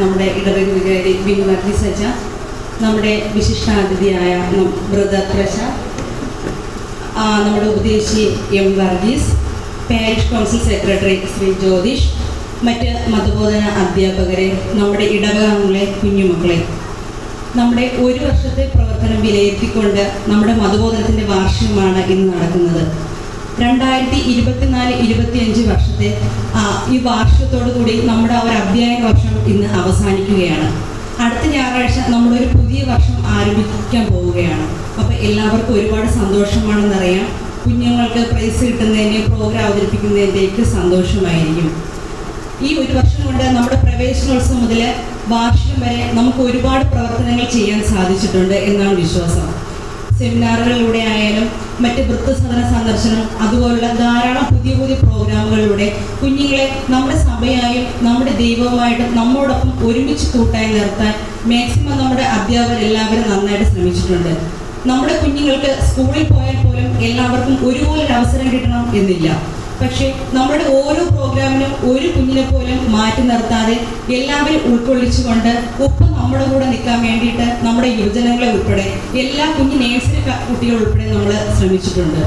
നമ്മുടെ ഇടവക വികാരി ബിനു സജ നമ്മുടെ വിശിഷ്ടാതിഥിയായ ബ്രദർ പ്രശ നമ്മുടെ ഉപദേശി M Varghese parish council secretary Shri Jyothish മറ്റ് മതബോധന അധ്യാപകരെ നമ്മുടെ ഇടവകങ്ങളെ കുഞ്ഞുമക്കളെ. നമ്മുടെ ഒരു വർഷത്തെ പ്രവർത്തനം വിലയിരുത്തിക്കൊണ്ട് നമ്മുടെ മതബോധനത്തിന്റെ വാർഷികമാണ് ഇന്ന് നടക്കുന്നത്. രണ്ടായിരത്തി ഇരുപത്തിനാല് ഇരുപത്തിയഞ്ച് വർഷത്തെ ഈ വാർഷികത്തോടു കൂടി നമ്മുടെ ഒരു അധ്യയന വർഷം ഇന്ന് അവസാനിക്കുകയാണ്. അടുത്ത ഞായറാഴ്ച നമ്മളൊരു പുതിയ വർഷം ആരംഭിക്കാൻ പോവുകയാണ്. അപ്പോൾ എല്ലാവർക്കും ഒരുപാട് സന്തോഷമാണെന്നറിയാം കുഞ്ഞുങ്ങൾക്ക് പ്രൈസ് കിട്ടുന്നതിന് പ്രോഗ്രാം അവതരിപ്പിക്കുന്നതിന്റെയൊക്കെ സന്തോഷമായിരിക്കും. ഈ ഒരു വർഷം കൊണ്ട് നമ്മുടെ പ്രവേശനോത്സവം മുതൽ വാർഷികം വരെ നമുക്ക് ഒരുപാട് പ്രവർത്തനങ്ങൾ ചെയ്യാൻ സാധിച്ചിട്ടുണ്ട് എന്നാണ് വിശ്വാസം. സെമിനാറുകളിലൂടെ ആയാലും മറ്റ് വൃത്തസദന സന്ദർശനം അതുപോലുള്ള ധാരാളം പുതിയ പുതിയ പ്രോഗ്രാമുകളിലൂടെ കുഞ്ഞുങ്ങളെ നമ്മുടെ സഭയായും നമ്മുടെ ദൈവവുമായിട്ടും നമ്മോടൊപ്പം ഒരുമിച്ച് കൂട്ടായി നിർത്താൻ മാക്സിമം നമ്മുടെ അധ്യാപകർ എല്ലാവരും നന്നായിട്ട് ശ്രമിച്ചിട്ടുണ്ട്. നമ്മുടെ കുഞ്ഞുങ്ങൾക്ക് സ്കൂളിൽ പോയാൽ പോലും എല്ലാവർക്കും ഒരുപോലെ ഒരു അവസരം കിട്ടണം എന്നില്ല. പക്ഷേ നമ്മുടെ ഓരോ പ്രോഗ്രാമിനും ഒരു കുഞ്ഞിനെ പോലും മാറ്റി നിർത്താതെ എല്ലാവരും ഉൾക്കൊള്ളിച്ചുകൊണ്ട് ഒപ്പം നമ്മുടെ കൂടെ നിൽക്കാൻ വേണ്ടിയിട്ട് നമ്മുടെ യുവജനങ്ങളെ ഉൾപ്പെടെ എല്ലാ കുഞ്ഞു നേഴ്സറി കുട്ടികൾ ഉൾപ്പെടെ നമ്മൾ ശ്രമിച്ചിട്ടുണ്ട്.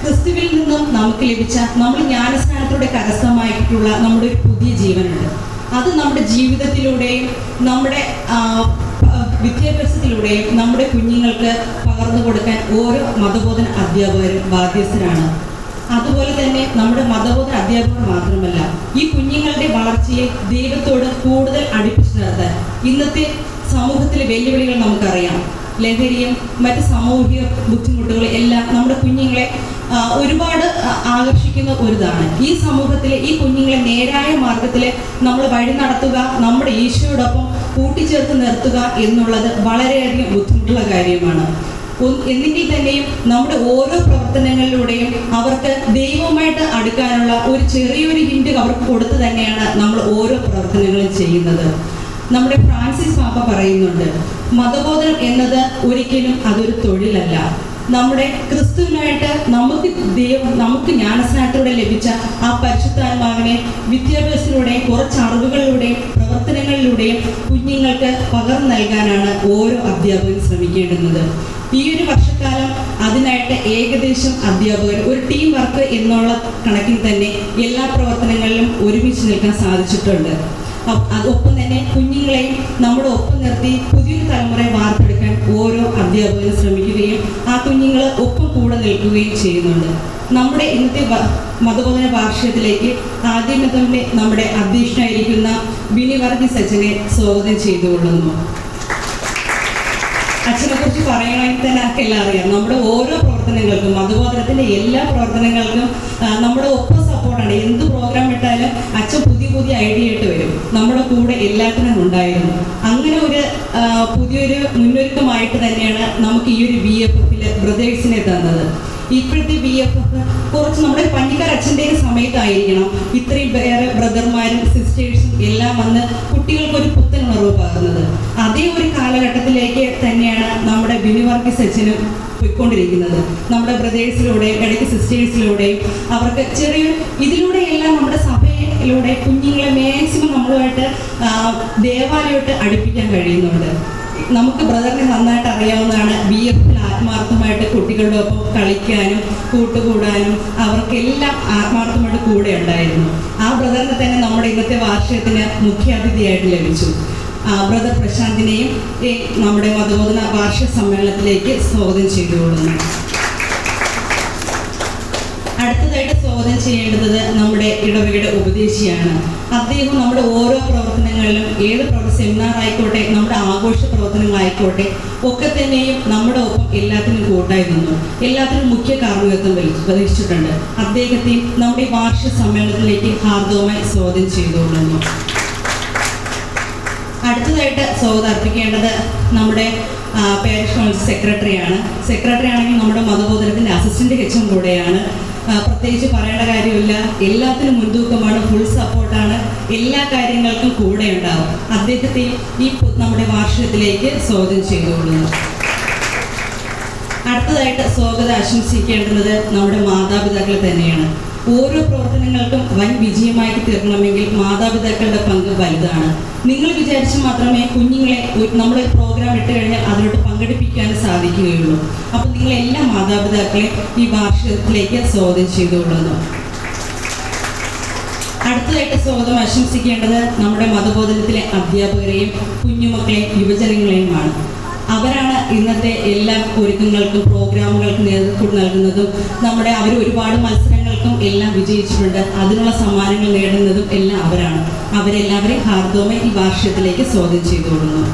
ക്രിസ്തുവിൽ നിന്നും നമുക്ക് ലഭിച്ച നമ്മൾ ജ്ഞാനസ്ഥാനത്തോടെ കരസ്ഥമായിട്ടുള്ള നമ്മുടെ ഒരു പുതിയ ജീവനുണ്ട്. അത് നമ്മുടെ ജീവിതത്തിലൂടെയും നമ്മുടെ വിദ്യാഭ്യാസത്തിലൂടെയും നമ്മുടെ കുഞ്ഞുങ്ങൾക്ക് പകർന്നു കൊടുക്കാൻ ഓരോ മതബോധന അധ്യാപകരും ബാധ്യസ്ഥരാണ്. അതുപോലെ തന്നെ നമ്മുടെ മതബോധ അധ്യാപകർ മാത്രമല്ല ഈ കുഞ്ഞുങ്ങളുടെ വളർച്ചയെ ദൈവത്തോട് കൂടുതൽ അടുപ്പിച്ചു നിർത്താൻ ഇന്നത്തെ സമൂഹത്തിലെ വെല്ലുവിളികൾ നമുക്കറിയാം. ലഹരിയും മറ്റ് സാമൂഹിക ബുദ്ധിമുട്ടുകളും എല്ലാം നമ്മുടെ കുഞ്ഞുങ്ങളെ ഒരുപാട് ആകർഷിക്കുന്ന ഒരിതാണ്. ഈ സമൂഹത്തിലെ ഈ കുഞ്ഞുങ്ങളെ നേരായ മാർഗത്തിൽ നമ്മൾ വഴി നടത്തുക നമ്മുടെ ഈശോയോടൊപ്പം കൂട്ടിച്ചേർത്ത് നിർത്തുക എന്നുള്ളത് വളരെയധികം ബുദ്ധിമുട്ടുള്ള കാര്യമാണ്. എന്നെങ്കിൽ തന്നെയും നമ്മുടെ ഓരോ പ്രവർത്തനങ്ങളിലൂടെയും അവർക്ക് ദൈവമായിട്ട് അടുക്കാനുള്ള ഒരു ചെറിയൊരു ഹിൻഡ് അവർക്ക് കൊടുത്തു തന്നെയാണ് നമ്മൾ ഓരോ പ്രവർത്തനങ്ങളും ചെയ്യുന്നത്. നമ്മുടെ ഫ്രാൻസിസ് പാപ്പ പറയുന്നുണ്ട് മതബോധനം എന്നത് ഒരിക്കലും അതൊരു തൊഴിലല്ല. നമ്മുടെ ക്രിസ്തുവിനായിട്ട് നമുക്ക് ദൈവം നമുക്ക് ജ്ഞാനസ്നാനത്തിലൂടെ ലഭിച്ച ആ പരിശുദ്ധാത്മാവിനെ വിദ്യാഭ്യാസത്തിലൂടെയും കുറച്ച് അറിവുകളിലൂടെയും പ്രവർത്തനങ്ങളിലൂടെയും കുഞ്ഞുങ്ങൾക്ക് പകർന്നു നൽകാനാണ് ഓരോ അധ്യാപകരും ശ്രമിക്കേണ്ടുന്നത്. ഈ ഒരു വർഷക്കാലം അതിനായിട്ട് ഏകദേശം അധ്യാപകർ ഒരു ടീം വർക്ക് എന്നുള്ള കണക്കിൽ തന്നെ എല്ലാ പ്രവർത്തനങ്ങളിലും ഒരുമിച്ച് നിൽക്കാൻ സാധിച്ചിട്ടുണ്ട്. അതൊപ്പം തന്നെ കുഞ്ഞുങ്ങളെയും നമ്മുടെ ഒപ്പം നിർത്തി പുതിയൊരു തലമുറയെ വാർത്തെടുക്കാൻ ഓരോ അധ്യാപകരും ശ്രമിക്കുകയും ആ കുഞ്ഞുങ്ങൾ ഒപ്പം കൂടെ നിൽക്കുകയും ചെയ്യുന്നുണ്ട്. നമ്മുടെ ഇന്നത്തെ മതബോധന വാർഷികത്തിലേക്ക് ആദ്യമേ തന്നെ നമ്മുടെ അധ്യക്ഷനായിരിക്കുന്ന ബിനി വർഗീസ് അച്ഛനെ സ്വാഗതം ചെയ്തുകൊള്ളുന്നു. കുറിച്ച് തന്നെ എല്ലാം അറിയാം. നമ്മുടെ ഓരോ പ്രവർത്തനങ്ങൾക്കും മതബോധനത്തിന്റെ എല്ലാ പ്രവർത്തനങ്ങൾക്കും നമ്മുടെ ഒപ്പം സപ്പോർട്ടാണ് എന്ത് പ്രോഗ്രാം ഇട്ടാലും അച്ഛൻ പുതിയ പുതിയ ഐഡിയ ഇട്ട് വരും. നമ്മുടെ കൂടെ എല്ലാത്തിനും ഉണ്ടായിരുന്നു. അങ്ങനെ ഒരു പുതിയൊരു മുന്നൊരുക്കമായിട്ട് തന്നെയാണ് നമുക്ക് ഈ ഒരു ബി എഫ് എഫിലെ ബ്രദേഴ്സിനെ തന്നത്. ഇപ്പോഴത്തെ ബി എഫ് എഫ് കുറച്ച് നമ്മുടെ പണ്ടിക്കാർ അച്ഛന്റെ സമയത്തായിരിക്കണം. ഇത്രയും വേറെ ബ്രദർമാരും സിസ്റ്റേഴ്സും എല്ലാം വന്ന് കുട്ടികൾക്ക് ഒരു പുത്തൻ ഉണർവ് പകർന്നത്. അതേ ഒരു കാലഘട്ടത്തിലേക്ക് തന്നെയാണ് നമ്മുടെ ബിനി സച്ചിനും പോയിക്കൊണ്ടിരിക്കുന്നത്. നമ്മുടെ ബ്രദേഴ്സിലൂടെയും ഇടയ്ക്ക് സിസ്റ്റേഴ്സിലൂടെയും അവർക്ക് ചെറിയ ഇതിലൂടെയെല്ലാം നമ്മുടെ സഭയിലൂടെ കുഞ്ഞുങ്ങളെ മാക്സിമം നമ്മളുമായിട്ട് ദേവാലയമായിട്ട് അടുപ്പിക്കാൻ കഴിയുന്നുണ്ട്. നമുക്ക് ബ്രദറിനെ നന്നായിട്ട് അറിയാവുന്നതാണ് ബി എഫിൽ ആത്മാർത്ഥമായിട്ട് കുട്ടികളുടെ ഒപ്പം കളിക്കാനും കൂട്ടുകൂടാനും അവർക്കെല്ലാം ആത്മാർത്ഥമായിട്ട് കൂടെ ഉണ്ടായിരുന്നു. ആ ബ്രദറിനെ തന്നെ നമ്മുടെ ഇന്നത്തെ വാർഷികത്തിന് മുഖ്യാതിഥിയായിട്ട് ലഭിച്ചു. ആ, ബ്രദർ പ്രശാന്തിനെയും നമ്മുടെ മതബോധന വാർഷിക സമ്മേളനത്തിലേക്ക് സ്വാഗതം അടുത്തതായിട്ട് സ്വാഗതം ചെയ്യേണ്ടത് നമ്മുടെ ഇടവകയുടെ ഉപദേശിയാണ്. അദ്ദേഹം നമ്മുടെ ഓരോ പ്രവർത്തനങ്ങളിലും ഏത് പ്രവർത്തന സെമിനാർ ആയിക്കോട്ടെ നമ്മുടെ ആഘോഷ പ്രവർത്തനങ്ങളായിക്കോട്ടെ ഒക്കെ തന്നെയും നമ്മുടെ ഒപ്പം എല്ലാത്തിനും കൂട്ടായി നിന്നു. എല്ലാത്തിനും മുഖ്യ കാർമ്മികത്വം വഹിച്ചു- വഹിച്ചിട്ടുണ്ട് അദ്ദേഹത്തെ നമ്മുടെ വാർഷിക സമ്മേളനത്തിലേക്ക് ഹാർദവമായി സ്വാഗതം ചെയ്തുകൊള്ളുന്നു. അടുത്തതായിട്ട് സ്വാഗതം അർപ്പിക്കേണ്ടത് നമ്മുടെ പേരൻസ് സെക്രട്ടറിയാണ് സെക്രട്ടറി ആണെങ്കിൽ നമ്മുടെ മതബോധനത്തിന്റെ അസിസ്റ്റന്റ് ഹെച്ചും കൂടെയാണ്. പ്രത്യേകിച്ച് പറയേണ്ട കാര്യമില്ല. എല്ലാത്തിനും മുൻതൂക്കമാണ് ഫുൾ സപ്പോർട്ടാണ് എല്ലാ കാര്യങ്ങൾക്കും കൂടെ ഉണ്ടാവും. അദ്ദേഹത്തെ ഈ നമ്മുടെ വാർഷികത്തിലേക്ക് സ്വാഗതം ചെയ്തുകൊള്ളുന്നു. അടുത്തതായിട്ട് സ്വാഗതം ആശംസിക്കേണ്ടത് നമ്മുടെ മാതാപിതാക്കൾ തന്നെയാണ്. ഓരോ പ്രവർത്തനങ്ങൾക്കും വൻ വിജയമായി തീർക്കണമെങ്കിൽ മാതാപിതാക്കളുടെ പങ്ക് വലുതാണ്. നിങ്ങൾ വിചാരിച്ച് മാത്രമേ കുഞ്ഞുങ്ങളെ നമ്മുടെ പ്രോഗ്രാം ഇട്ട് കഴിഞ്ഞാൽ അതിലോട്ട് പങ്കെടുപ്പിക്കാൻ സാധിക്കുകയുള്ളൂ. അപ്പോൾ നിങ്ങൾ എല്ലാ മാതാപിതാക്കളെ ഈ വാർഷികത്തിലേക്ക് സ്വാഗതം ചെയ്തുകൊള്ളുന്നു. അടുത്തതായിട്ട് സ്വാഗതം ആശംസിക്കേണ്ടത് നമ്മുടെ മതബോധനത്തിലെ അധ്യാപകരെയും കുഞ്ഞുമക്കളെയും യുവജനങ്ങളെയുമാണ്. അവരാണ് ഇന്നത്തെ എല്ലാ ഒരുക്കങ്ങൾക്കും പ്രോഗ്രാമുകൾക്കും നേതൃത്വം നൽകുന്നതും നമ്മുടെ അവർ ഒരുപാട് മത്സരങ്ങൾക്കും എല്ലാം വിജയിച്ചിട്ടുണ്ട്. അതിനുള്ള സമ്മാനങ്ങൾ നേടുന്നതും എല്ലാം അവരാണ്. അവരെല്ലാവരെയും ഹാർദോമ ഈ വാർഷികത്തിലേക്ക് സ്വാഗതം ചെയ്തുകൊള്ളുന്നു.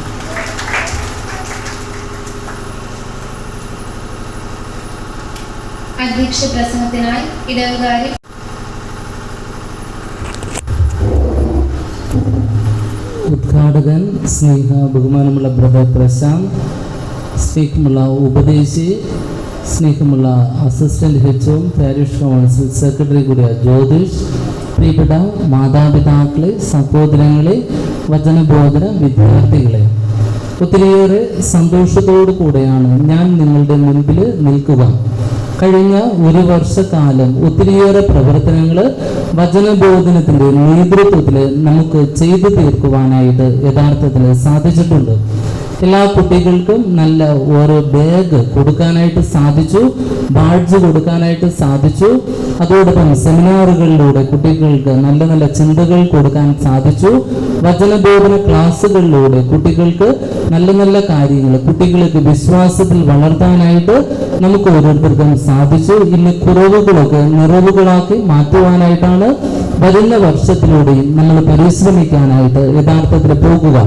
അധ്യക്ഷ പ്രസംഗത്തിനായി ഇടവുകാരി ഉദ്ഘാടകൻ സ്നേഹ ബഹുമാനമുള്ള ബ്രദർ പ്രശാന്ത് സ്നേഹമുള്ള ഉപദേശി സ്നേഹമുള്ള അസിസ്റ്റന്റ് ഹെച്ചും പാരിഷ് കൗൺസിൽ സെക്രട്ടറി കൂടിയ ജ്യോതിഷ് പ്രിയപ്പെട്ട മാതാപിതാക്കളെ സഹോദരങ്ങളെ വചനബോധന വിദ്യാർത്ഥികളെ ഒത്തിരിയേറെ സന്തോഷത്തോടു കൂടെയാണ് ഞാൻ നിങ്ങളുടെ മുൻപിൽ നിൽക്കുക. കഴിഞ്ഞ ഒരു വർഷക്കാലം ഒത്തിരിയേറെ പ്രവർത്തനങ്ങൾ വചനബോധനത്തിന്റെ നേതൃത്വത്തിൽ നമുക്ക് ചെയ്തു തീർക്കുവാനായിട്ട് യഥാർത്ഥത്തിൽ സാധിച്ചിട്ടുണ്ട്. എല്ലാ കുട്ടികൾക്കും നല്ല ഓരോ ബാഗ് കൊടുക്കാനായിട്ട് സാധിച്ചു ബാഡ്ജ് കൊടുക്കാനായിട്ട് സാധിച്ചു. അതോടൊപ്പം സെമിനാറുകളിലൂടെ കുട്ടികൾക്ക് നല്ല നല്ല ചിന്തകൾ കൊടുക്കാൻ സാധിച്ചു. വചനബോധന ക്ലാസ്സുകളിലൂടെ കുട്ടികൾക്ക് നല്ല നല്ല കാര്യങ്ങൾ കുട്ടികൾക്ക് വിശ്വാസത്തിൽ വളർത്താനായിട്ട് നമുക്ക് ഓരോരുത്തർക്കും സാധിച്ചു. ഇന്ന് കുറവുകളൊക്കെ നിറവുകളാക്കി മാറ്റുവാനായിട്ടാണ് വരുന്ന വർഷത്തിലൂടെയും നമ്മൾ പരിശ്രമിക്കാനായിട്ട് യഥാർത്ഥത്തിൽ പോകുക.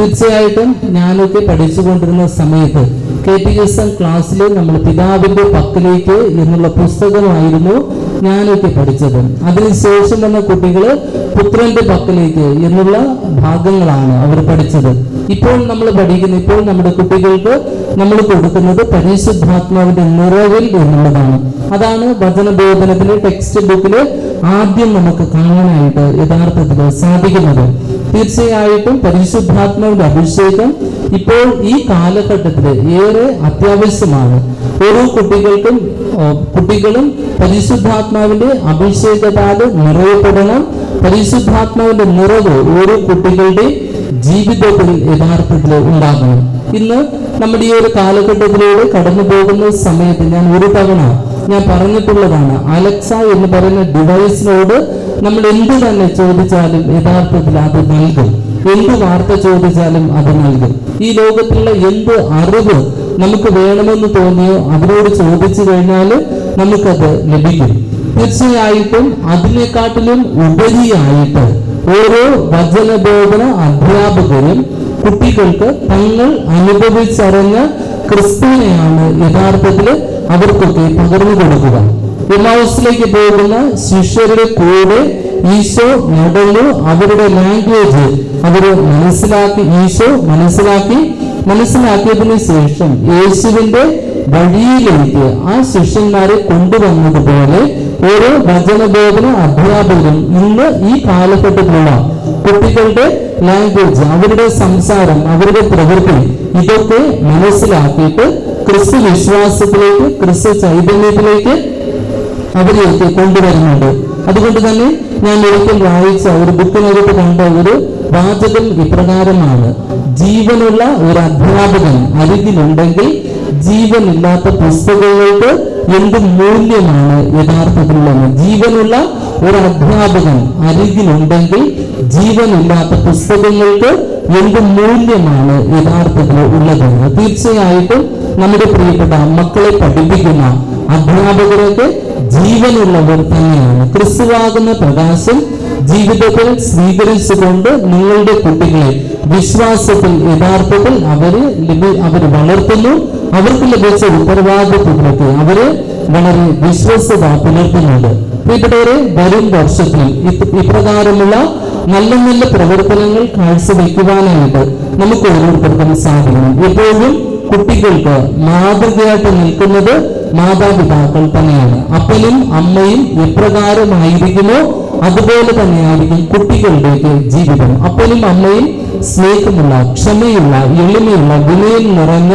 തീർച്ചയായിട്ടും ഞാനൊക്കെ പഠിച്ചുകൊണ്ടിരുന്ന സമയത്ത് കെ ടി എസ് എം ക്ലാസ്സിൽ നമ്മൾ പിതാവിന്റെ പക്കലേക്ക് എന്നുള്ള പുസ്തകമായിരുന്നു ഞാനൊക്കെ പഠിച്ചത്. അതിനുശേഷം വന്ന കുട്ടികൾ പുത്രന്റെ പക്കലേക്ക് എന്നുള്ള ഭാഗങ്ങളാണ് അവർ പഠിച്ചത്. ഇപ്പോൾ നമ്മൾ പഠിക്കുന്ന ഇപ്പോൾ നമ്മുടെ കുട്ടികൾക്ക് നമ്മൾ കൊടുക്കുന്നത് പരിശുദ്ധാത്മാവിന്റെ നിറവിൽ എന്നുള്ളതാണ്. അതാണ് വചനബോധനത്തിലെ ടെക്സ്റ്റ് ബുക്കിൽ ആദ്യം നമുക്ക് കാണാനായിട്ട് യഥാർത്ഥത്തിൽ സാധിക്കുന്നത്. തീർച്ചയായിട്ടും പരിശുദ്ധാത്മാവിന്റെ അഭിഷേകം ഇപ്പോൾ ഈ കാലഘട്ടത്തിൽ ഏറെ അത്യാവശ്യമാണ്. ഓരോ കുട്ടികൾക്കും കുട്ടികളും പരിശുദ്ധാത്മാവിന്റെ അഭിഷേകത്താൽ നിറയപ്പെടണം. പരിശുദ്ധാത്മാവിന്റെ നിറവ് ഓരോ കുട്ടികളുടെ ജീവിതത്തിൽ യഥാർത്ഥത്തിൽ ഉണ്ടാകണം. ഇന്ന് നമ്മുടെ ഈ ഒരു കാലഘട്ടത്തിലൂടെ കടന്നു പോകുന്ന സമയത്ത് ഞാൻ ഒരു തവണ ഞാൻ പറഞ്ഞിട്ടുള്ളതാണ് അലക്സ എന്ന് പറയുന്ന ഡിവൈസിനോട് നമ്മൾ എന്ത് തന്നെ ചോദിച്ചാലും യഥാർത്ഥത്തിൽ അത് നൽകും. എന്ത് വാർത്ത ചോദിച്ചാലും അത് നൽകും. ഈ ലോകത്തിലുള്ള എന്ത് അറിവ് നമുക്ക് വേണമെന്ന് തോന്നിയോ അവരോട് ചോദിച്ചു കഴിഞ്ഞാൽ നമുക്കത് ലഭിക്കും. തീർച്ചയായിട്ടും അതിനെക്കാട്ടിലും ഉപരിയായിട്ട് ഓരോ വചനബോധന അധ്യാപകരും കുട്ടികൾക്ക് തങ്ങൾ അനുഭവിച്ചറിഞ്ഞ ക്രിസ്തുവിനെയാണ് യഥാർത്ഥത്തിൽ അവർക്കൊക്കെ പകർന്നു കൊടുക്കുക. എമാവസിലേക്ക് പോകുന്ന ശിഷ്യരുടെ കൂടെ ഈശോ നടന്നു അവരുടെ ലാംഗ്വേജ് അവർ മനസ്സിലാക്കി ഈശോ മനസ്സിലാക്കി മനസ്സിലാക്കിയതിനു ശേഷം യേശുവിന്റെ വഴിയിലേക്ക് ആ ശിഷ്യന്മാരെ കൊണ്ടുവന്നതുപോലെ ഓരോ വചനബോധന അധ്യാപകരും ഇന്ന് ഈ കാലഘട്ടത്തിലുള്ള കുട്ടികളുടെ ലാംഗ്വേജ് അവരുടെ സംസാരം അവരുടെ പ്രവൃത്തി ഇതൊക്കെ മനസ്സിലാക്കിയിട്ട് ക്രിസ്തു വിശ്വാസത്തിലേക്ക് ക്രിസ്തു ചൈതന്യത്തിലേക്ക് അവരെയൊക്കെ കൊണ്ടുവരുന്നുണ്ട്. അതുകൊണ്ട് തന്നെ ഞാൻ ഒരിക്കൽ വായിച്ച ഒരു ബുക്കിനകത്ത് കണ്ട ഒരു വാചകം ഇപ്രകാരമാണ്. ജീവനുള്ള ഒരു അധ്യാപകൻ അരികിലുണ്ടെങ്കിൽ ജീവനില്ലാത്ത പുസ്തകങ്ങൾക്ക് എന്ത് മൂല്യമാണ് യഥാർത്ഥത്തിലുള്ളത്? ജീവനുള്ള ഒരു അധ്യാപകൻ അരികിലുണ്ടെങ്കിൽ ജീവനില്ലാത്ത പുസ്തകങ്ങൾക്ക് എന്ത് മൂല്യമാണ് യഥാർത്ഥത്തിൽ ഉള്ളത്? തീർച്ചയായിട്ടും നമ്മുടെ പ്രിയപ്പെട്ട മക്കളെ പഠിപ്പിക്കുന്ന അധ്യാപകരൊക്കെ ജീവനുള്ളവർ തന്നെയാണ്. ക്രിസ്തുവാകുന്ന പ്രകാശം ജീവിതത്തിൽ സ്വീകരിച്ചുകൊണ്ട് നിങ്ങളുടെ കുട്ടികളെ വിശ്വാസത്തിൽ യഥാർത്ഥത്തിൽ അവർ അവർ വളർത്തുന്നു. അവർക്ക് ലഭിച്ച ഉത്തരവാദിത്വത്തെ അവർ വളരെ വിശ്വസത പുലർത്തുന്നുണ്ട്. പ്രിയപ്പെട്ടവരെ വരും വർഷത്തിൽ ഇപ്രകാരമുള്ള നല്ല നല്ല പ്രവർത്തനങ്ങൾ കാഴ്ചവെക്കുവാനായിട്ട് നമുക്ക് ഓരോരുത്തർക്കും സാധിക്കണം എപ്പോഴും കുട്ടികൾക്ക് മാതൃകയായിട്ട് നിൽക്കുന്നത് മാതാപിതാക്കൾ തന്നെയാണ്. അപ്പനും അമ്മയും എപ്രകാരമായിരിക്കുമോ? അതുപോലെ തന്നെയായിരിക്കും കുട്ടികളുടെയൊക്കെ ജീവിതം. അപ്പനും അമ്മയും സ്നേഹമുള്ള ക്ഷമയുള്ള എളിമയുള്ള വിനയം നിറഞ്ഞ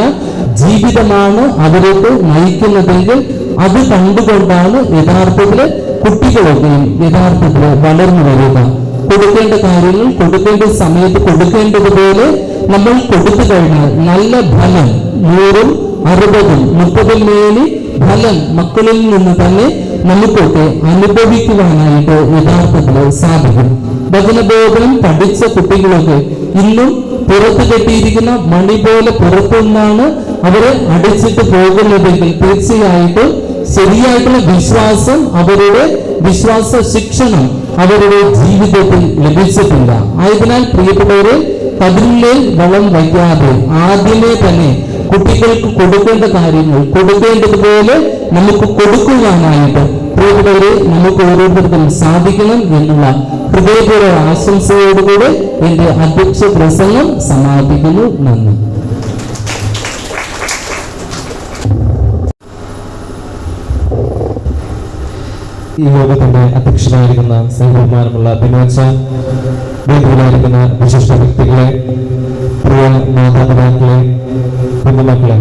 ജീവിതമാണ് അവരൊക്കെ നയിക്കുന്നതെങ്കിൽ അത് കണ്ടുകൊണ്ടാണ് യഥാർത്ഥത്തിൽ കുട്ടികളൊക്കെയും യഥാർത്ഥത്തിൽ വളർന്നു വരിക. കൊടുക്കേണ്ട കാര്യങ്ങൾ കൊടുക്കേണ്ട സമയത്ത് കൊടുക്കേണ്ടതുപോലെ നമ്മൾ കൊടുത്തു കഴിഞ്ഞാൽ നല്ല ഫലം നൂറും അറുപതും മുപ്പതും മേലി ഫലം മക്കളിൽ നിന്ന് തന്നെ നമുക്കൊക്കെ അനുഭവിക്കുവാനായിട്ട് യഥാർത്ഥത്തിൽ സാധിക്കും. വചനബോധനം പഠിച്ച കുട്ടികളൊക്കെ ഇന്നും പുറത്ത് കെട്ടിയിരിക്കുന്ന മണി പോലെ പുറത്തുനിന്നാണ് അവരെ അടിച്ചിട്ട് പോകുന്നതെങ്കിൽ തീർച്ചയായിട്ടും ശരിയായിട്ടുള്ള വിശ്വാസം അവരുടെ വിശ്വാസ ശിക്ഷണം അവരുടെ ജീവിതത്തിൽ ലഭിച്ചിട്ടില്ല. ആയതിനാൽ പ്രിയപ്പെട്ടവരെ കതിരിലെ വളം വയ്ക്കാതെ ആദ്യമേ തന്നെ കുട്ടികൾക്ക് കൊടുക്കേണ്ട കാര്യങ്ങൾ കൊടുക്കേണ്ടതുപോലെ നമുക്ക് കൊടുക്കുവാനായിട്ട് പ്രിയപ്പെട്ടവരെ നമുക്ക് ഓരോരുത്തർക്കും സാധിക്കണം എന്നുള്ള ഹൃദയപൂർവ ആശംസയോടുകൂടെ എന്റെ അധ്യക്ഷ പ്രസംഗം സമാപിക്കുന്നു. നന്ദി. ഈ യോഗത്തിന്റെ അധ്യക്ഷനായിരിക്കുന്ന സ്നേഹബഹുമാനമുള്ള ബിനോച്ച വേദിയിലായിരിക്കുന്ന വിശിഷ്ട വ്യക്തികളെ പ്രിയ മാതാപിതാക്കളെ കുഞ്ഞുമക്കളെ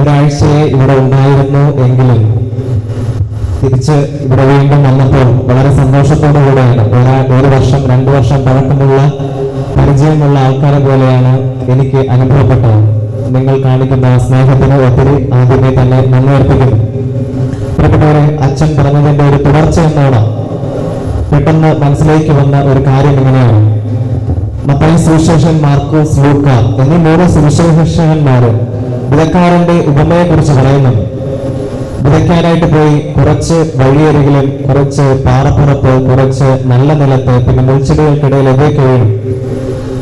ഒരാഴ്ചയെ ഇവിടെ ഉണ്ടായിരുന്നു എങ്കിലും തിരിച്ച് ഇവിടെ വീണ്ടും വന്നപ്പോൾ വളരെ സന്തോഷത്തോടു കൂടെയാണ്. ഒരാ- വർഷം രണ്ടു വർഷം പഴക്കമുള്ള പരിചയമുള്ള ആൾക്കാരെ പോലെയാണ് എനിക്ക് അനുഭവപ്പെട്ടത്. നിങ്ങൾ കാണിക്കുന്ന സ്നേഹത്തിന് ഒത്തിരി ആദ്യമേ തന്നെ നന്ദി അർപ്പിക്കുന്നു. പ്രിയപ്പെട്ടവരെ അച്ഛൻ പറഞ്ഞതിന്റെ ഒരു തുടർച്ച എന്നോണം പെട്ടെന്ന് മനസ്സിലേക്ക് വന്ന ഒരു കാര്യം ഇങ്ങനെയാണ്. മത്തായി സുവിശേഷൻ മാർക്കോസ് ലൂക്ക എന്നീ മൂന്ന് വിതക്കാരന്റെ ഉപമയെ കുറിച്ച് പറയുന്നുണ്ട്. വിതയ്ക്കാനായിട്ട് പോയി കുറച്ച് വഴിയരികിലും കുറച്ച് പാറപ്പുറത്ത് കുറച്ച് നല്ല നിലത്ത് പിന്നെ മുൾച്ചെടികൾക്കിടയിൽ എവിടെയൊക്കെ വീണു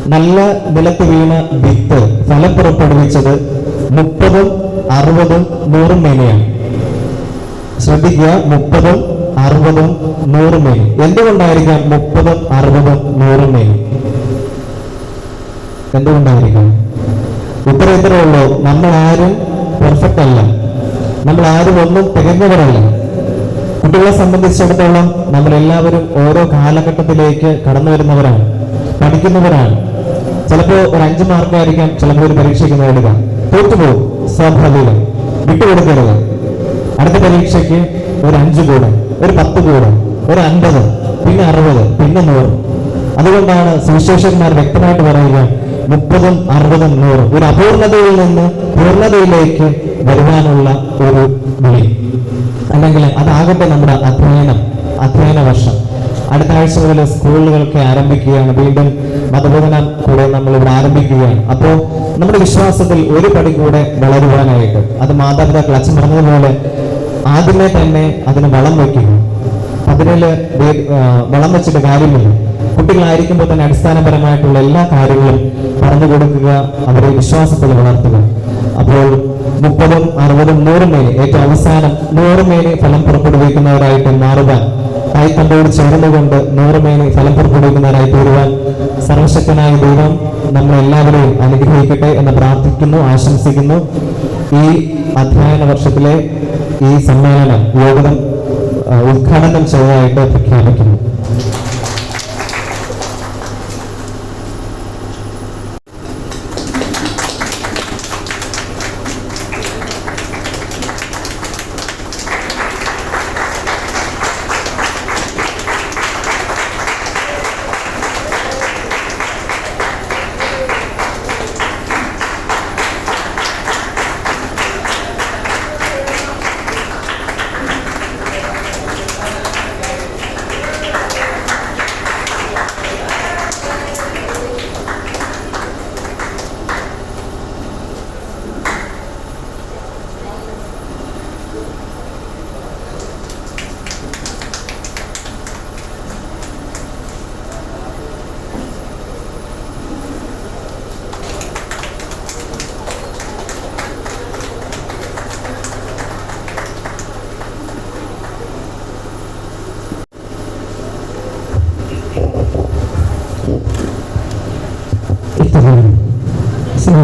നല്ല നിലത്ത് വീണ വിത്ത് ഫലം പുറപ്പെടുവിച്ചത് മുപ്പതും അറുപതും നൂറും മേനയാണ്. ശ്രദ്ധിക്കുക മുപ്പതും അറുപതും നൂറും മേനി. എന്തുകൊണ്ടായിരിക്കാം മുപ്പതും അറുപതും നൂറും മേനി? എന്തുകൊണ്ടായിരിക്കാം? ഉത്തരം ഇത്രേ ഉള്ളൂ. നമ്മൾ ആരും പെർഫെക്റ്റ് അല്ല. നമ്മൾ ആരും ഒന്നും തികഞ്ഞവരല്ല. കുട്ടികളെ സംബന്ധിച്ചിടത്തോളം നമ്മൾ എല്ലാവരും ഓരോ കാലഘട്ടത്തിലേക്ക് കടന്നു വരുന്നവരാണ് പഠിക്കുന്നവരാണ്. ചിലപ്പോൾ ഒരു അഞ്ച് മാർക്കായിരിക്കാം ചിലപ്പോൾ ഒരു പരീക്ഷയ്ക്ക് നേടുക. തോറ്റുപോകും സ്വാഭാവികം. വിട്ടുകൊടുക്കരുത്. അടുത്ത പരീക്ഷയ്ക്ക് ഒരു അഞ്ച് കൂടെ ഒരു പത്ത് കൂടെ ഒരു അൻപത് പിന്നെ അറുപത് പിന്നെ നൂറ്. അതുകൊണ്ടാണ് സുവിശേഷന്മാർ വ്യക്തമായിട്ട് പറയുക മുപ്പതും അറുപതും നൂറും. ഒരു അപൂർണതയിൽ നിന്ന് പൂർണതയിലേക്ക് വരുവാനുള്ള ഒരു വിളി അല്ലെങ്കിൽ അതാകട്ടെ നമ്മുടെ അധ്യയനം അധ്യയന വർഷം. അടുത്ത ആഴ്ച മുതൽ സ്കൂളുകളൊക്കെ ആരംഭിക്കുകയാണ്. വീണ്ടും മതബോധന കൂടെ നമ്മൾ ഇവിടെ ആരംഭിക്കുകയാണ്. അപ്പോൾ നമ്മുടെ വിശ്വാസത്തിൽ ഒരു പടി കൂടെ വളരുവാനായിട്ട്. അത് മാതാപിതാക്കൾ അച്ഛൻ പറഞ്ഞതുപോലെ ആദ്യമേ തന്നെ അതിന് വളം വയ്ക്കുക. അതിനിൽ വളം വെച്ചിട്ട് കാര്യമില്ല. കുട്ടികളായിരിക്കുമ്പോൾ തന്നെ അടിസ്ഥാനപരമായിട്ടുള്ള എല്ലാ കാര്യങ്ങളും പറഞ്ഞു കൊടുക്കുക അവരെ വിശ്വാസത്തിൽ വളർത്തുക. അപ്പോൾ മുപ്പതും അറുപതും നൂറും മേലെ ഏറ്റവും അവസാനം നൂറ് മേലെ ഫലം പുറപ്പെടുവിക്കുന്നവരായിട്ട് മാറുവാൻ കൈത്തണ്ടോട് ചേർന്നുകൊണ്ട് നൂറ് മേലെ ഫലം പുറപ്പെടുവിക്കുന്നവരായി തീരുവാൻ സർവശക്തനായ ദൈവം നമ്മളെല്ലാവരെയും അനുഗ്രഹിക്കട്ടെ എന്ന് പ്രാർത്ഥിക്കുന്നു ആശംസിക്കുന്നു. ഈ അധ്യയന വർഷത്തിലെ ഈ സമ്മേളനം യോഗം ഉദ്ഘാടനം ചെയ്തതായിട്ട് പ്രഖ്യാപിക്കുന്നു.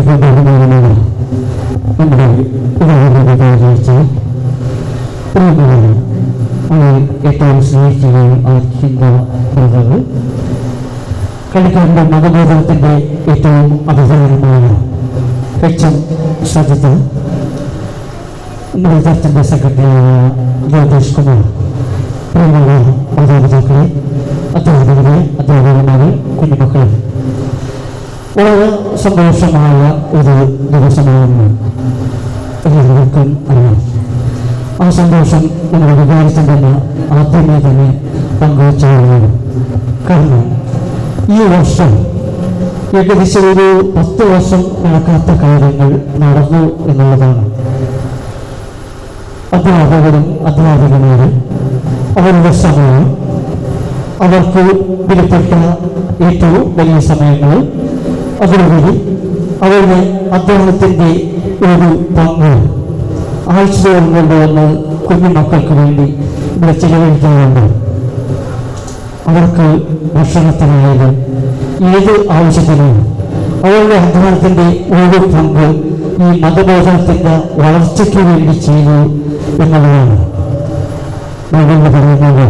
സ്നേഹബഹുമാനമാണ് നമ്മുടെ ഉദാഹരണ ഏറ്റവും സ്നേഹിക്കുകയും ആർജിക്കുന്ന ബ്രദറുകൾ കളിക്കാരുടെ മതബോധനത്തിന്റെ ഏറ്റവും അഭിമാനമായ എച്ച് എം സജിത്ത് ചർച്ചിന്റെ സെക്രട്ടറിയായ ജ്യോതിഷ് കുമാർ പ്രിയമുള്ള മാതാപിതാക്കളെ അധ്യാപകരെ അധ്യാപകന്മാരെ കുഞ്ഞുമക്കളെ വളരെ സന്തോഷമായ ഒരു ദിവസമാണെന്ന് എല്ലാവർക്കും അറിയാം. ആ സന്തോഷം നമ്മുടെ വികാരത്തിൽ തന്നെ ആദ്യമേ തന്നെ പങ്കുവച്ചു കാരണം ഈ വർഷം ഏകദേശം ഒരു പത്ത് വർഷം നടക്കാത്ത കാര്യങ്ങൾ നടന്നു എന്നുള്ളതാണ്. അധ്യാപകരും അധ്യാപകന്മാരും അവരുടെ സമയം അവർക്ക് വിലപ്പെട്ട ഏറ്റവും വലിയ സമയങ്ങൾ അതിലുപരി അവരുടെ അദ്ദേഹത്തിന്റെ ഒരു പങ്ക്. ആഴ്ചയോളം കൊണ്ടുവന്ന് കുഞ്ഞുമക്കൾക്ക് വേണ്ടി ഇവിടെ ചിലവഴിക്കാറുണ്ട് അവർക്ക് ഭക്ഷണത്തിനായാലും ഏത് ആവശ്യത്തിനും അവരുടെ അധ്വാനത്തിന്റെ ഓരോ പങ്ക് ഈ മതബോധനത്തിന്റെ വളർച്ചയ്ക്ക് വേണ്ടി ചെയ്തു എന്നുള്ളതാണ് ബൈബിളിൽ പറയുന്നത്.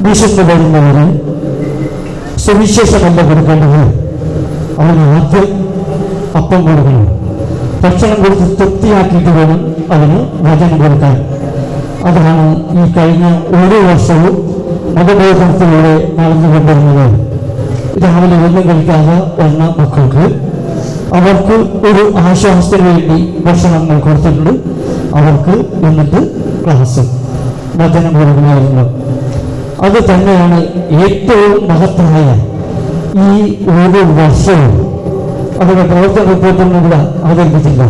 വിശുദ്ധ വരുന്നവര് സുവിശേഷമല്ല കൊടുക്കേണ്ടത് അവന് ആദ്യം അപ്പം കൊടുക്കണം. ഭക്ഷണം കൊടുത്ത് തൃപ്തിയാക്കിയിട്ട് വേണം അവന് വചനം കൊടുക്കാൻ. അതാണ് ഈ കഴിഞ്ഞ ഓരോ വർഷവും മതബോധനത്തിലൂടെ നടന്നുകൊണ്ടിരുന്നത്. രാവിലെ ഒന്നും കഴിക്കാതെ വന്ന മക്കൾക്ക് അവർക്ക് ഒരു ആശ്വാസത്തിന് വേണ്ടി ഭക്ഷണങ്ങൾ കൊടുത്തിട്ടുണ്ട്. അവർക്ക് എന്നിട്ട് ക്ലാസ് വചനം കൊടുക്കണമായിരുന്നു അത് തന്നെയാണ് ഏറ്റവും മഹത്തായ ഈ ഒരു വർഷവും അവരുടെ പ്രവർത്തന റിപ്പോർട്ടൊന്നും ഇവിടെ അവതരിപ്പിച്ചില്ല.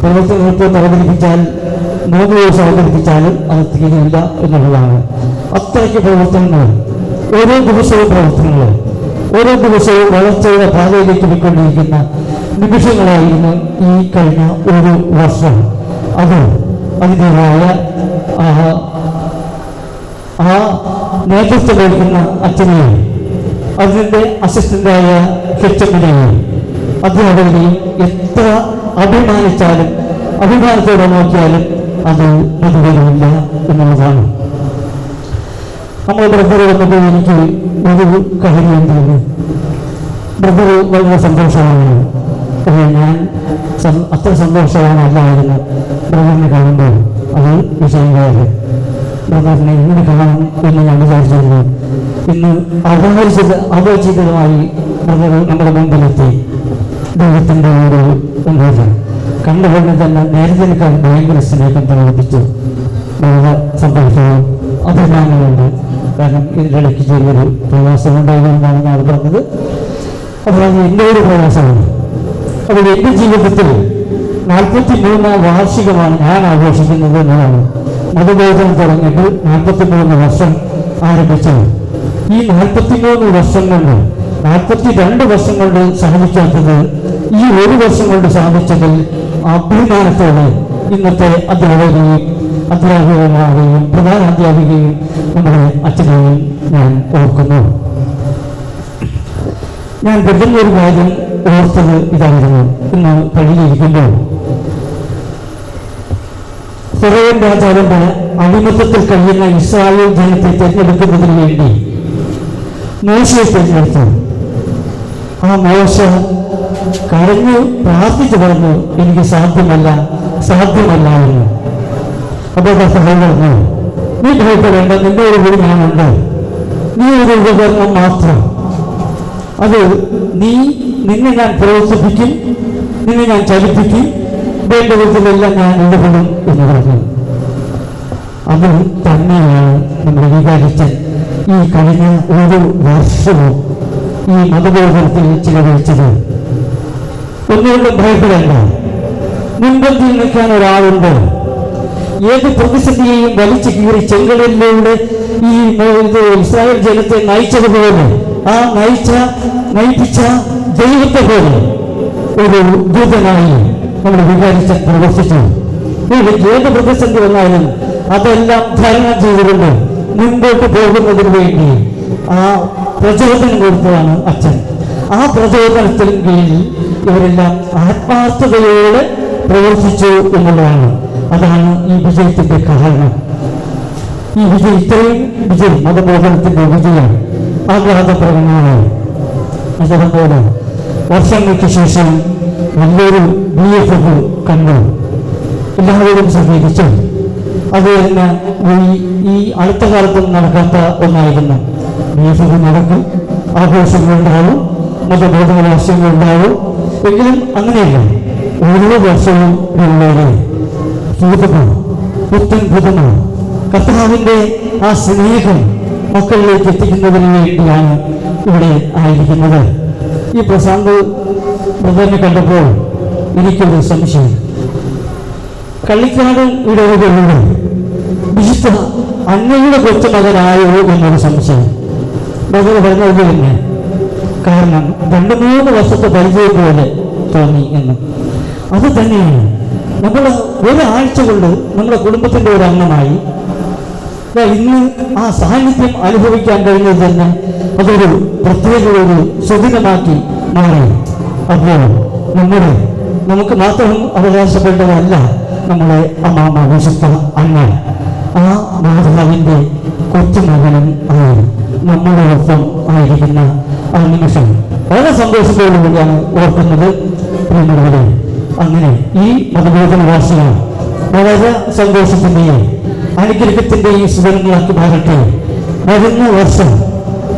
പ്രവർത്തന റിപ്പോർട്ട് അവതരിപ്പിച്ചാൽ മൂന്ന് ദിവസം അവതരിപ്പിച്ചാലും അത് തീരില്ല എന്നുള്ളതാണ്. അത്രയ്ക്ക് പ്രവർത്തനങ്ങൾ. ഓരോ ദിവസവും പ്രവർത്തനങ്ങൾ. ഓരോ ദിവസവും വളർച്ചയുടെ പാതയിലേക്ക് പോയിക്കൊണ്ടിരിക്കുന്ന നിമിഷങ്ങളായിരുന്നു ഈ കഴിഞ്ഞ ഒരു വർഷം. അത് അതിന്റെതായ ആ നേതൃത്വം വഹിക്കുന്ന അച്ഛനെയും അതിന്റെ അസിസ്റ്റന്റായ ഹെച്ചമ്മിനെയും അധ്യാപകനെയും എത്ര അഭിമാനിച്ചാലും അഭിമാനത്തോടെ നോക്കിയാലും അത് പ്രതിഫലമില്ല എന്നുള്ളതാണ്. നമ്മൾ ബ്രദർ വന്നപ്പോൾ എനിക്ക് ഒരു കാര്യം തോന്നി ബ്രദർ വളരെ സന്തോഷമാണ്. പക്ഷേ ഞാൻ അത്ര സന്തോഷവാനല്ലായിരുന്നു ബ്രദറിനെ കാണുമ്പോൾ. അത് വിഷയമായത്. ബ്രദറിനെ എങ്ങനെ കാണണം എന്ന് ഞാൻ വിചാരിച്ചിരുന്നു. ഇന്ന് അപരിചിത അപരിചിതമായി നമ്മുടെ മുമ്പിലെത്തി. ദൈവത്തിന്റെ ഒരു സന്തോഷം കണ്ടുകൊണ്ട് തന്നെ നേരത്തിനേക്കാൾ ഭയങ്കര സ്നേഹം പ്രവർത്തിച്ചു വളരെ സന്തോഷവും അഭിമാനമുണ്ട് കാരണം ഇതിനിടയ്ക്ക് ചെറിയൊരു പ്രയാസം ഉണ്ടായതുകൊണ്ടാണ് ഞാൻ പറഞ്ഞത്. അപ്പോൾ അത് എന്റെ ഒരു പ്രയാസമാണ്. അപ്പോൾ എന്റെ ജീവിതത്തിൽ നാൽപ്പത്തി മൂന്നാം വാർഷികമാണ് ഞാൻ ആഘോഷിക്കുന്നത് എന്നതാണ് മതബോധനം തുടങ്ങിയിട്ട് നാൽപ്പത്തി മൂന്ന് വർഷം ആരംഭിച്ചത്. ഈ നാൽപ്പത്തി മൂന്ന് വർഷം കൊണ്ട് നാൽപ്പത്തി രണ്ട് വർഷം കൊണ്ട് സാധിക്കാത്തത് ഈ ഒരു വർഷം കൊണ്ട് സാധിച്ചതിൽ അഭിമാനത്തോടെ ഇന്നത്തെ അധ്യാപകരെയും അധ്യാപകന്മാരെയും പ്രധാന അധ്യാപികയും നമ്മുടെ അച്ഛനെയും ഞാൻ ഓർക്കുന്നു. ഞാൻ പെട്ടെന്ന് ഒരു കാര്യം ഓർത്തത് ഇതായിരുന്നു. ഇന്ന് പള്ളിയിരിക്കുമ്പോൾ ഫെറോൻ രാജാവിന്റെ അടിമത്തത്തിൽ കഴിയുന്ന ഇസ്രായേൽ ജനത്തെ തിരഞ്ഞെടുക്കുന്നതിന് വേണ്ടി മോശയെ തിരഞ്ഞെടുത്തു ആ മോശ കരഞ്ഞു പ്രാർത്ഥിച്ചു പറഞ്ഞു എനിക്ക് സാധ്യമല്ല സാധ്യമല്ല എന്ന്. അപ്പോൾ സഹായം പറഞ്ഞു നീ ഭയപ്പെടേണ്ട നിന്റെ ഒരു കൂടി ഞാനുണ്ട്. നീ ഒരു ഉപകരണം മാത്രം. അത് നീ നിന്നെ ഞാൻ പ്രോത്സാഹിപ്പിക്കും നിന്നെ ഞാൻ ചലിപ്പിക്കും വേണ്ട വിധത്തിലെല്ലാം ഞാൻ ഇടപെടും എന്ന് പറഞ്ഞു. അത് തന്നെയാണ് നമ്മൾ വികാരിച്ചൻ ഈ കഴിഞ്ഞ ഒരു വർഷവും ഈ മതബോധനത്തിൽ ചിലവഴിച്ചത് ഒന്നുകൊണ്ടും ഭയപ്പെടേണ്ട. മുൻപന്തിയിൽ നിൽക്കാൻ ഒരാളുണ്ട്. ഏത് പ്രതിസന്ധിയെയും വലിച്ചു കീറി ചെങ്കടലിലൂടെ ഈ ഇസ്രായേൽ ജനത്തെ നയിച്ചതുപോലെ ആ നയിച്ച നയിപ്പിച്ച ദൈവത്തെ പോലെ ഒരു ദൂതനായി നമ്മൾ വികാരിച്ച പ്രവർത്തിച്ചു. ഏത് പ്രതിസന്ധി വന്നാലും അതെല്ലാം ധാരണ ചെയ്തുകൊണ്ട് മുൻപോട്ട് പോകുന്നതിന് വേണ്ടി ആ പ്രചോദനം കൊടുത്തതാണ് അച്ഛൻ. ആ പ്രചോദനത്തിന് കീഴിൽ ഇവരെല്ലാം ആത്മാർത്ഥതയോടെ പ്രവർത്തിച്ചു എന്നുള്ളതാണ്. അതാണ് ഈ വിജയത്തിന്റെ കാരണം. ഈ വിജയം ഇത്രയും വിജയം മതബോധനത്തിന്റെ വിജയം ആഗ്രഹപ്രകടനമാണ് അതുപോലെ വർഷങ്ങൾക്ക് ശേഷം നല്ലൊരു ബി എഫ് എഫ് കണ്ടു. എല്ലാവരും സ്വീകരിച്ചു അത് ഈ അടുത്ത കാലത്തും നടക്കാത്ത ഒന്നായിരുന്നു. ബീഫിൽ നടക്കും ആഘോഷങ്ങളുണ്ടാവും ഉണ്ടാവും എങ്കിലും അങ്ങനെയല്ല. ഓരോ വർഷവും പിള്ളേരെ സുഹൃത്തുക്കളും പുത്തൻ പുതുമ. കർത്താവിന്റെ ആ സ്നേഹം മക്കളിലേക്ക് എത്തിക്കുന്നതിന് വേണ്ടിയാണ് ഇവിടെ ആയിരിക്കുന്നത്. ഈ പ്രശാന്ത് ബ്രദറിനെ കണ്ടപ്പോൾ എനിക്കൊരു സംശയം. കള്ളിക്കാട് ഇടവുകളിലൂടെ വിശുദ്ധ അന്നയുടെ കൊച്ചുമകനായോ എന്നൊരു സംശയം. ബ്രദർ പറഞ്ഞത് തന്നെ. കാരണം രണ്ട് മൂന്ന് വർഷത്തെ പരിചയം പോലെ തോന്നി എന്ന്. അത് തന്നെയാണ്. നമ്മൾ ഒരാഴ്ച കൊണ്ട് നമ്മുടെ കുടുംബത്തിന്റെ ഒരു അംഗമായി ഇന്ന് ആ സാന്നിധ്യം അനുഭവിക്കാൻ കഴിഞ്ഞത് തന്നെ അതൊരു പ്രത്യേക ഒരു സുദിനമാക്കി മാറി. അപ്പോൾ നമ്മുടെ നമുക്ക് മാത്രം അവകാശപ്പെട്ടതല്ല. നമ്മളെ അമ്മാമ വിശുദ്ധ അമ്മ ആ മാതാവിന്റെ കൊച്ചുമകനും ആയിരുന്നു നമ്മുടെ ഒപ്പം ആയിരിക്കുന്ന ആ നിമിഷം വളരെ സന്തോഷത്തോടു കൂടിയാണ് ഓർക്കുന്നത് പ്രിയമുള്ളവരെ. അങ്ങനെ ഈ മതബോധന വാർഷികം വളരെ സന്തോഷത്തിന്റെയും അനുഗ്രഹത്തിന്റെയും സുഖങ്ങളാക്കി മാറട്ടെ. വരുന്ന വർഷം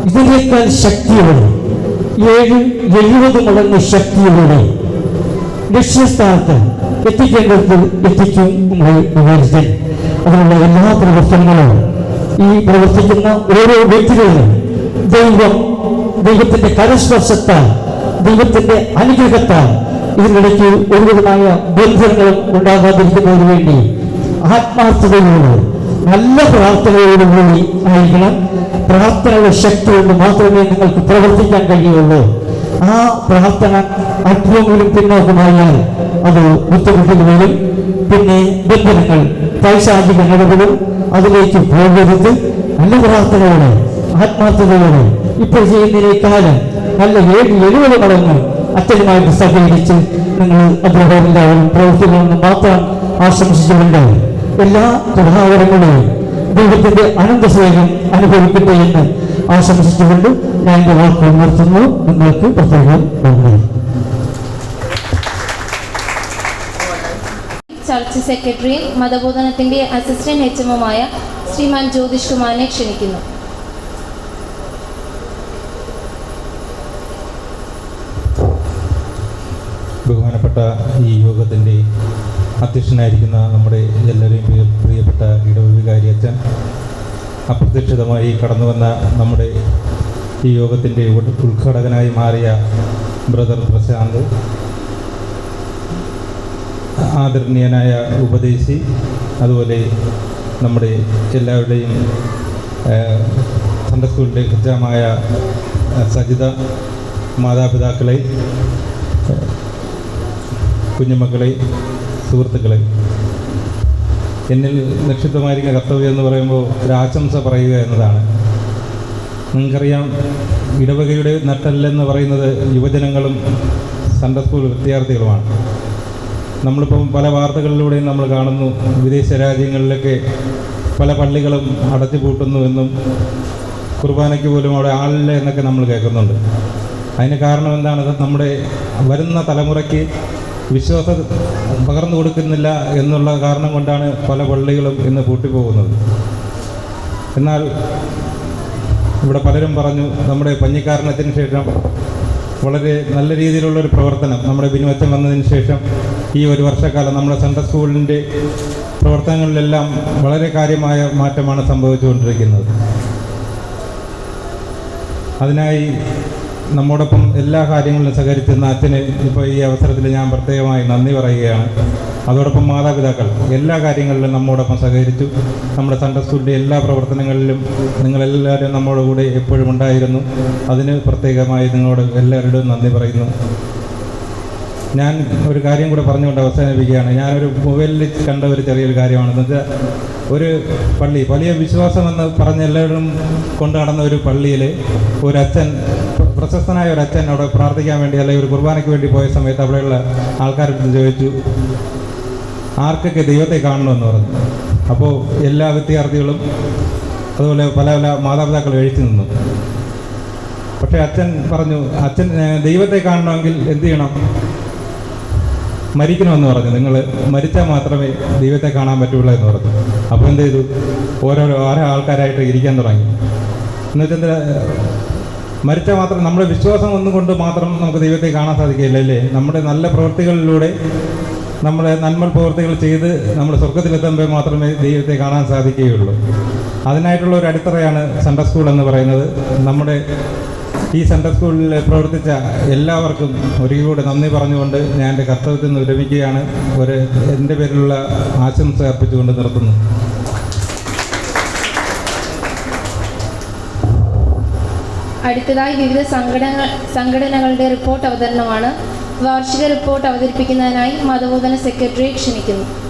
ഇതിനേക്കാൾ ശക്തിയോടെ ഏഴ് എഴുപത് മടങ്ങ് ശക്തിയോടെ ലക്ഷ്യസ്ഥാനത്ത് എത്തിക്കേണ്ടത് എത്തിക്കും അതിനുള്ള എല്ലാ പ്രവർത്തനങ്ങളും ഈ പ്രവർത്തിക്കുന്ന ഓരോ വ്യക്തികളും ദൈവം ദൈവത്തിന്റെ കരസ്പർശത്താൽ ദൈവത്തിന്റെ അനുഗ്രഹത്താൽ ഇതിനിടയ്ക്ക് ഒരുവിധമായ ബന്ധങ്ങളും ഉണ്ടാകാതിരിക്കുന്നതിന് വേണ്ടി ആത്മാർത്ഥതയോട് നല്ല പ്രാർത്ഥനയോടുകൂടി ആയിരിക്കണം. പ്രാർത്ഥനയുടെ ശക്തി കൊണ്ട് മാത്രമേ നിങ്ങൾക്ക് പ്രവർത്തിക്കാൻ കഴിയുള്ളൂ. ആ പ്രാർത്ഥന അല്പമെങ്കിലും പിന്നോക്കമായാൽ അത് വരും പിന്നെ ബന്ധനങ്ങൾ പൈശാചിക ഇടപെടും അതിലേക്ക് പോകരുത്. നല്ല പ്രാർത്ഥനയോടെ ആത്മാർത്ഥതയോടെ. ഇപ്പോൾ ചെയ്യുന്നതിനേക്കാളും നല്ല ഏഴ് എഴുപത് മടങ്ങ് അച്ഛനുമായിട്ട് സഹകരിച്ച് നിങ്ങൾ അദ്ദേഹം പ്രവർത്തിക്കണമെന്ന് മാത്രം ആശംസിച്ചുകൊണ്ട് എല്ലാ കഥാവരങ്ങളെയും ദൈവത്തിന്റെ അനന്തസ്നേഹം അനുഭവിക്കട്ടെ എന്ന് ആശംസിച്ചുകൊണ്ട് ഞാൻ എന്റെ വാക്കുകൾ നിർത്തുന്നു. നിങ്ങൾക്ക് പ്രത്യേകം നന്ദി. ചർച്ച് സെക്രട്ടറിയും മതബോധനത്തിന്റെ അസിസ്റ്റന്റ് എച്ച് എമ്മുമായ ശ്രീമാൻ ജ്യോതിഷ് കുമാറിനെ ക്ഷണിക്കുന്നു. ബഹുമാനപ്പെട്ട ഈ യോഗത്തിന്റെ അധ്യക്ഷനായിരിക്കുന്ന നമ്മുടെ എല്ലാവരെയും പ്രിയപ്പെട്ട ഇടവികാരി അച്ഛൻ അപ്രതീക്ഷിതമായി കടന്നു വന്ന നമ്മുടെ ഈ യോഗത്തിന്റെ ഉദ്- ഉദ്ഘാടകനായി മാറിയ ബ്രദർ പ്രശാന്ത് ആദരണീയനായ ഉപദേശി അതുപോലെ നമ്മുടെ എല്ലാവരുടെയും സൺഡേ സ്കൂളിന്റെ കൃത്യമായ സജിത മാതാപിതാക്കളെ കുഞ്ഞുമക്കളെ സുഹൃത്തുക്കളെ. എന്നിൽ നിക്ഷിപ്തമായിരിക്കുന്ന കർത്തവ്യം എന്ന് പറയുമ്പോൾ ഒരാശംസ പറയുക എന്നതാണ്. നിങ്ങൾക്കറിയാം ഇടവകയുടെ നട്ടല്ലെന്ന് പറയുന്നത് യുവജനങ്ങളും സൺഡേ സ്കൂൾ വിദ്യാർത്ഥികളുമാണ്. നമ്മളിപ്പം പല വാർത്തകളിലൂടെയും നമ്മൾ കാണുന്നു. വിദേശ രാജ്യങ്ങളിലൊക്കെ പല പള്ളികളും അടച്ചു പൂട്ടുന്നുവെന്നും കുർബാനയ്ക്ക് പോലും അവിടെ ആളില്ല എന്നൊക്കെ നമ്മൾ കേൾക്കുന്നുണ്ട്. അതിന് കാരണം എന്താണ്? നമ്മുടെ വരുന്ന തലമുറയ്ക്ക് വിശ്വാസം പകർന്നു കൊടുക്കുന്നില്ല എന്നുള്ള കാരണം കൊണ്ടാണ് പല പള്ളികളും ഇന്ന് പൂട്ടിപ്പോകുന്നത്. എന്നാൽ ഇവിടെ പലരും പറഞ്ഞു നമ്മുടെ പഞ്ഞിക്കാരണത്തിന് ശേഷം വളരെ നല്ല രീതിയിലുള്ളൊരു പ്രവർത്തനം നമ്മുടെ ബിനുവച്ചം വന്നതിന് ശേഷം ഈ ഒരു വർഷക്കാലം നമ്മുടെ സെൻട്രൽ സ്കൂളിന്റെ പ്രവർത്തനങ്ങളിലെല്ലാം വളരെ കാര്യമായ മാറ്റമാണ് സംഭവിച്ചുകൊണ്ടിരിക്കുന്നത്. അതിനായി നമ്മോടൊപ്പം എല്ലാ കാര്യങ്ങളിലും സഹകരിച്ചിരുന്ന അച്ഛന് ഇപ്പോൾ ഈ അവസരത്തിൽ ഞാൻ പ്രത്യേകമായി നന്ദി പറയുകയാണ്. അതോടൊപ്പം മാതാപിതാക്കൾ എല്ലാ കാര്യങ്ങളിലും നമ്മോടൊപ്പം സഹകരിച്ചു. നമ്മുടെ സൺഡേ സ്കൂളിന്റെ എല്ലാ പ്രവർത്തനങ്ങളിലും നിങ്ങളെല്ലാവരും നമ്മുടെ കൂടെ എപ്പോഴും ഉണ്ടായിരുന്നു. അതിന് പ്രത്യേകമായി നിങ്ങളോട് എല്ലാവരോടും നന്ദി പറയുന്നു. ഞാൻ ഒരു കാര്യം കൂടെ പറഞ്ഞുകൊണ്ട് അവസാനിപ്പിക്കുകയാണ്. ഞാനൊരു മൊബൈലിൽ കണ്ട ഒരു ചെറിയൊരു കാര്യമാണ് വെച്ചാൽ ഒരു പള്ളി വലിയ വിശ്വാസമെന്ന് പറഞ്ഞ് എല്ലാവരും കൊണ്ടു നടന്ന ഒരു പള്ളിയിൽ ഒരു അച്ഛൻ പ്ര- പ്രശസ്തനായ ഒരു അച്ഛൻ അവിടെ പ്രാർത്ഥിക്കാൻ വേണ്ടി അല്ലെങ്കിൽ ഒരു കുർബാനയ്ക്ക് വേണ്ടി പോയ സമയത്ത് അവിടെയുള്ള ആൾക്കാരോട് ചോദിച്ചു ആർക്കൊക്കെ ദൈവത്തെ കാണണമെന്ന് പറഞ്ഞു? അപ്പോൾ എല്ലാ വിദ്യാർത്ഥികളും അതുപോലെ പല പല മാതാപിതാക്കളും എഴുതി നിന്നു. പക്ഷേ അച്ഛൻ പറഞ്ഞു അച്ഛൻ ദൈവത്തെ കാണണമെങ്കിൽ എന്ത് ചെയ്യണം? മരിക്കണമെന്ന് പറഞ്ഞു. നിങ്ങൾ മരിച്ചാൽ മാത്രമേ ദൈവത്തെ കാണാൻ പറ്റുള്ളൂ എന്ന് പറഞ്ഞു. അപ്പോൾ എന്ത് ചെയ്തു? ഓരോരോ ഓരോ ആൾക്കാരായിട്ട് ഇരിക്കാൻ തുടങ്ങി. എന്നുവെച്ചാൽ മരിച്ചാൽ മാത്രം നമ്മുടെ വിശ്വാസം ഒന്നുകൊണ്ട് മാത്രം നമുക്ക് ദൈവത്തെ കാണാൻ സാധിക്കില്ല അല്ലേ? നമ്മുടെ നല്ല പ്രവൃത്തികളിലൂടെ നമ്മുടെ നന്മ പ്രവൃത്തികൾ ചെയ്ത് നമ്മൾ സ്വർഗത്തിലെത്തുമ്പോൾ മാത്രമേ ദൈവത്തെ കാണാൻ സാധിക്കുകയുള്ളൂ. അതിനായിട്ടുള്ള ഒരു അടിത്തറയാണ് സൺഡേ സ്കൂൾ എന്ന് പറയുന്നത്. നമ്മുടെ ഈ സെൻട്രൽ സ്കൂളിൽ പ്രവർത്തിച്ച എല്ലാവർക്കും ഒരിക്കൽ കൂടെ നന്ദി പറഞ്ഞുകൊണ്ട് ഞാൻ എന്റെ കർത്തവ്യത്തിൽ നിന്ന് വിരമിക്കുകയാണ്. ഒരു എന്റെ പേരിലുള്ള ആശംസ അർപ്പിച്ചുകൊണ്ട് നിർത്തുന്നു. അടുത്തതായി വിവിധ സംഘടന സംഘടനകളുടെ റിപ്പോർട്ട് അവതരണമാണ്. വാർഷിക റിപ്പോർട്ട് അവതരിപ്പിക്കുന്നതിനായി മതബോധന സെക്രട്ടറിയെ ക്ഷണിക്കുന്നു.